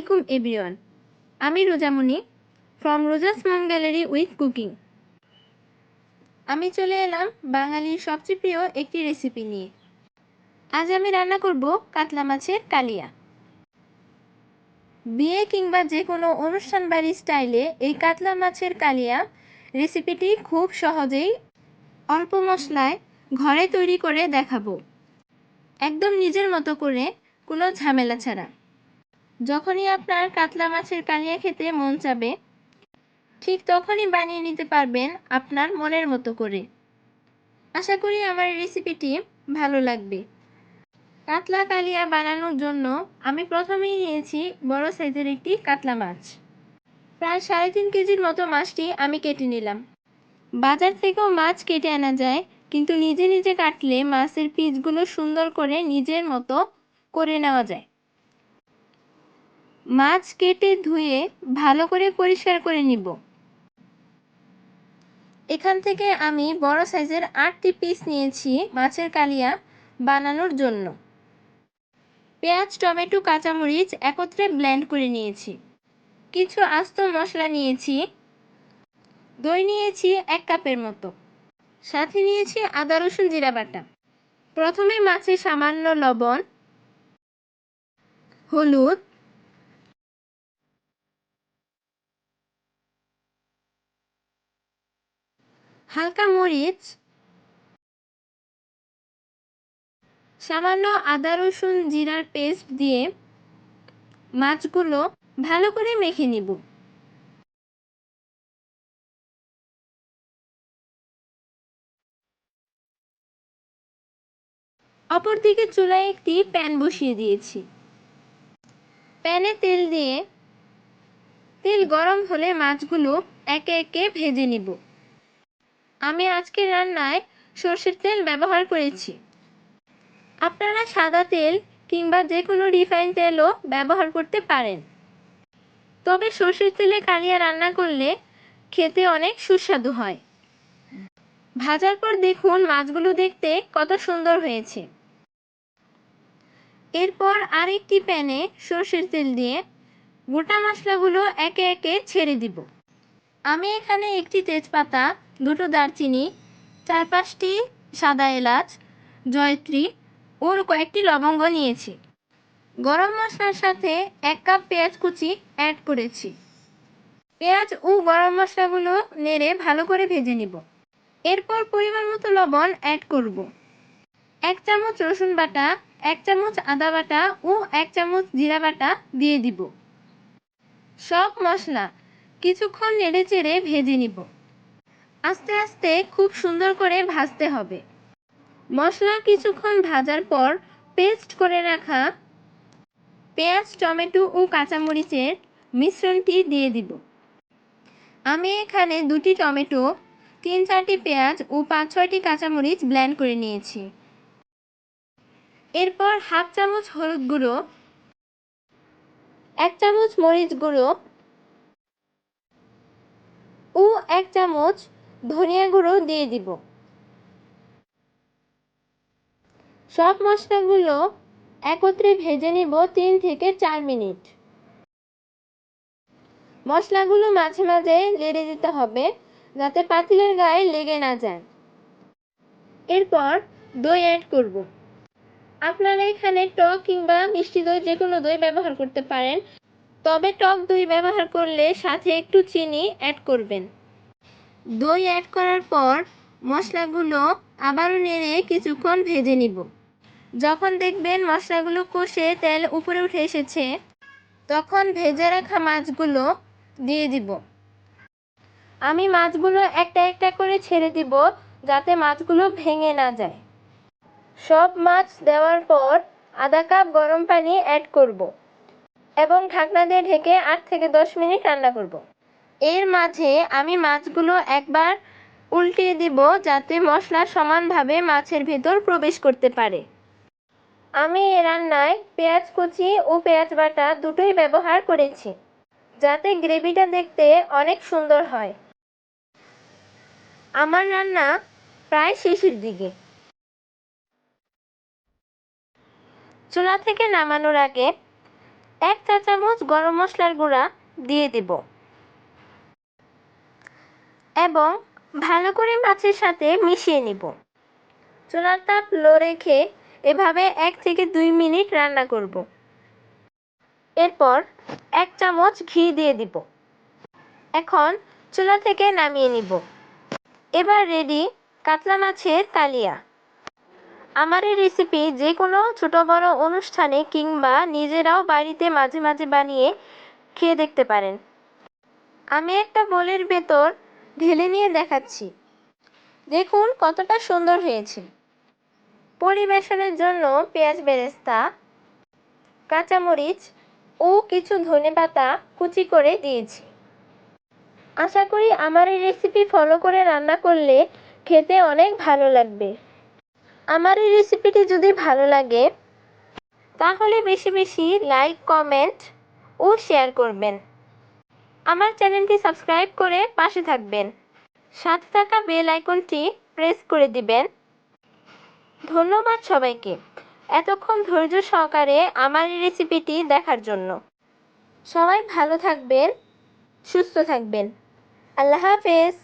আলাইকুম, এভরিওয়ান। আমি Rojamoni from Roja's mom gallery with cooking আমি চলে এলাম বাঙালির সবচেয়ে প্রিয় একটি রেসিপি নিয়ে। আজ আমি রান্না করব কাতলা মাছের কালিয়া। বিয়ে কিংবা যে কোনো অনুষ্ঠান বাড়ির স্টাইলে এই কাতলা মাছের কালিয়া রেসিপিটি খুব সহজেই অল্প মশলায় ঘরে তৈরি করে দেখাবো। একদম নিজের মতো করে কোনো ঝামেলা ছাড়া। যখনই আপনার কাতলা মাছের কালিয়া খেতে মন চাবে, ঠিক তখনই বানিয়ে নিতে পারবেন আপনার মনের মতো করে। আশা করি আমার রেসিপিটি ভালো লাগবে। কাতলা কালিয়া বানানোর জন্য আমি প্রথমেই নিয়েছি বড় সাইজের একটি কাতলা মাছ। প্রায় সাড়ে তিন কেজির মতো মাছটি আমি কেটে নিলাম। বাজার থেকেও মাছ কেটে আনা যায়, কিন্তু নিজে নিজে কাটলে মাছের পিসগুলো সুন্দর করে নিজের মতো করে নেওয়া যায়। মাছ কেটে ধুয়ে ভালো করে পরিষ্কার করে নিব। এখান থেকে আমি বড় সাইজের আটটি পিস নিয়েছি মাছের কালিয়া বানানোর জন্য। পেঁয়াজ, টমেটো, কাঁচামরিচ একত্রে ব্লেন্ড করে নিয়েছি। কিছু আস্ত মশলা নিয়েছি। দই নিয়েছি এক কাপের মতো। সাথে নিয়েছি আদা, রসুন, জিরা বাটা। প্রথমে মাছে সামান্য লবণ, হলুদ হালকা মরিচ, সামান্য আদা রসুন জিরার পেস্ট দিয়ে মাছগুলো ভালো করে মেখে নিব। অপরদিকে চুলায় একটি প্যান বসিয়ে দিয়েছি। প্যানে তেল দিয়ে, তেল গরম হলে মাছগুলো একে একে ভেজে নিব। আমি আজকে রান্নায় সর্ষের তেল ব্যবহার করেছি। আপনারা সাদা তেল কিংবা যে কোনো রিফাইন তেলও ব্যবহার করতে পারেন। তবে সর্ষের তেলে কালিয়া রান্না করলে খেতে অনেক সুস্বাদু হয়। ভাজার পর দেখুন মাছগুলো দেখতে কত সুন্দর হয়েছে। এরপর আরেকটি প্যানে সর্ষের তেল দিয়ে গোটা মশলাগুলো একে একে ছেড়ে দিব। আমি এখানে একটি তেজপাতা দুটো দারচিনি, চার পাঁচটি সাদা এলাচ, জয়ত্রী ওর কয়েকটি লবঙ্গ নিয়েছি। গরম মশলার সাথে এক কাপ পেঁয়াজ কুচি অ্যাড করেছি। পেঁয়াজ ও গরম মশলাগুলো নেড়ে ভালো করে ভেজে নিব। এরপর পরিমাণ মতো লবণ অ্যাড করব। এক চামচ রসুন বাটা, এক চামচ আদা বাটা ও এক চামচ জিরা বাটা দিয়ে দিব। সব মশলা কিছুক্ষণ নেড়ে চেড়ে ভেজে নিব। আস্তে আস্তে খুব সুন্দর করে ভাজতে হবে। মশলা কিছুক্ষণ ভাজার পর পেস্ট করে রাখা পেঁয়াজ, টমেটো ও কাঁচামরিচের মিশ্রণটি দিয়ে দিব। আমি এখানে দুটি টমেটো, তিন চারটি পেঁয়াজ ও পাঁচ ছয়টি কাঁচামরিচ ব্ল্যান্ড করে নিয়েছি। এরপর হাফ চামচ হলুদ গুঁড়ো, এক চামচ মরিচ গুঁড়ো ও এক চামচ ধনিয়া গুঁড়ো দিয়ে দিব। সব মশলাগুলো একত্রে ভেজে নিব তিন থেকে চার মিনিট। মশলাগুলো মাঝে মাঝে লেড়ে দিতে হবে যাতে পাতিলের গায়ে লেগে না যায়। এরপর দই অ্যাড করব। আপনারা এখানে টক কিংবা মিষ্টি দই যে কোনো দই ব্যবহার করতে পারেন, তবে টক দই ব্যবহার করলে সাথে একটু চিনি অ্যাড করবেন। দই অ্যাড করার পর মশলাগুলো আবারও নেড়ে কিছুক্ষণ ভেজে নিব। যখন দেখবেন মশলাগুলো কষে তেল উপরে উঠে এসেছে, তখন ভেজে রাখা মাছগুলো দিয়ে দিব। আমি মাছগুলো একটা একটা করে ছেড়ে দিব যাতে মাছগুলো ভেঙে না যায়। সব মাছ দেওয়ার পর আধা কাপ গরম পানি অ্যাড করব এবং ঢাকনা দিয়ে ঢেকে আট থেকে দশ মিনিট রান্না করব। এর মাঝে আমি মাছগুলো একবার উল্টিয়ে দিব যাতে মশলা সমানভাবে মাছের ভেতর প্রবেশ করতে পারে। আমি এ রান্নায় পেঁয়াজ কুচি ও পেঁয়াজ বাটা দুটোই ব্যবহার করেছি, যাতে গ্রেভিটা দেখতে অনেক সুন্দর হয়। আমার রান্না প্রায় শেষের দিকে। চুলা থেকে নামানোর আগে এক চা চামচ গরম মশলার গুঁড়া দিয়ে দিব। এবং ভালো করে মাছের সাথে মিশিয়ে নিব। চুলার তাপ লো রেখে এভাবে এক থেকে দুই মিনিট রান্না করব। এরপর এক চামচ ঘি দিয়ে দিব। এখন চুলা থেকে নামিয়ে নিব। এবার রেডি কাতলা মাছের কালিয়া আমার এই রেসিপি যে কোনো ছোট, বড় অনুষ্ঠানে কিংবা নিজেরাও বাড়িতে মাঝে মাঝে বানিয়ে খেয়ে দেখতে পারেন। আমি একটা বোলের ভেতর ঢেলে নিয়ে দেখাচ্ছি। দেখুন কতটা সুন্দর হয়েছে। পরিবেশনের জন্য পেঁয়াজ বেরেস্তা, কাঁচামরিচ ও কিছু ধনেপাতা কুচি করে দিয়েছি। আশা করি আমার এই রেসিপি ফলো করে রান্না করলে খেতে অনেক ভালো লাগবে। আমার এই রেসিপিটি যদি ভালো লাগে, তাহলে বেশি বেশি লাইক কমেন্ট ও শেয়ার করবেন। আমার চ্যানেলটি সাবস্ক্রাইব করে পাশে থাকবেন। সাথে থাকা বেল আইকনটি প্রেস করে দিবেন। ধন্যবাদ সবাইকে এতক্ষণ ধৈর্য সহকারে আমার এই রেসিপিটি দেখার জন্য। সবাই ভালো থাকবেন, সুস্থ থাকবেন। আল্লাহ হাফেজ।